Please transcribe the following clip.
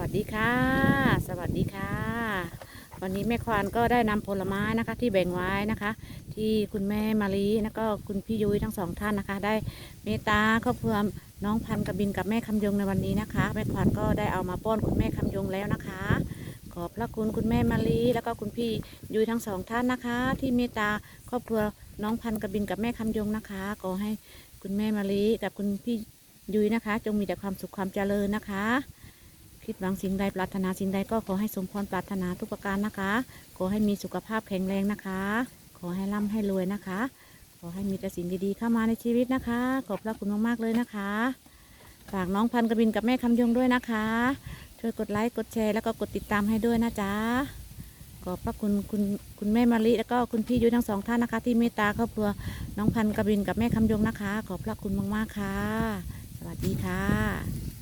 วัสดีค่ะ สวัสดีค่ะ วันนี้แม่ควานก็ได้นำผลไม้นะคะ ที่แบ่งไว้นะคะ ที่คุณแม่มารีแล้วก็คุณพี่ยุ้ยทั้งสองท่านนะคะ ได้เมตตาครอบครัวน้องพันธ์กระบินกับแม่คำยงในวันนี้นะคะ แม่ควานก็ได้เอามาป้อนคุณแม่คำยงแล้วนะคะ ขอบพระคุณคุณแม่มารีแล้วก็คุณพี่ยุ้ยทั้งสองท่านนะคะ ที่เมตตาครอบครัวน้องพันธ์กระบินกับแม่คำยงนะคะขอให้คุณแม่มารีกับคุณพี่ยุ้ยนะคะ จงมีแต่ความสุขความเจริญนะคะ คิดหวังสิ่งใดปรารถนาสิ่งใดก็ขอให้สมพรปรารถนาทุกประการนะคะ ขอให้มีสุขภาพแข็งแรงนะคะ ขอให้ร่ำให้รวยนะคะ ขอให้มีแต่สิ่งดีๆเข้ามาในชีวิตนะคะ ขอบพระคุณมากๆเลยนะคะ ฝากน้องพันธ์กระบินกับแม่คำยงด้วยนะคะ ช่วยกดไลค์กดแชร์แล้วก็กดติดตามให้ด้วยนะจ๊ะขอบพระคุณคุณคุณแม่มาริแล้วก็คุณพี่ยุ้ยทั้งสองท่านนะคะ ที่เมตตาครอบครัวน้องพันธ์กระบินกับแม่คำยงนะคะ ขอบพระคุณมากๆค่ะ สวัสดีค่ะ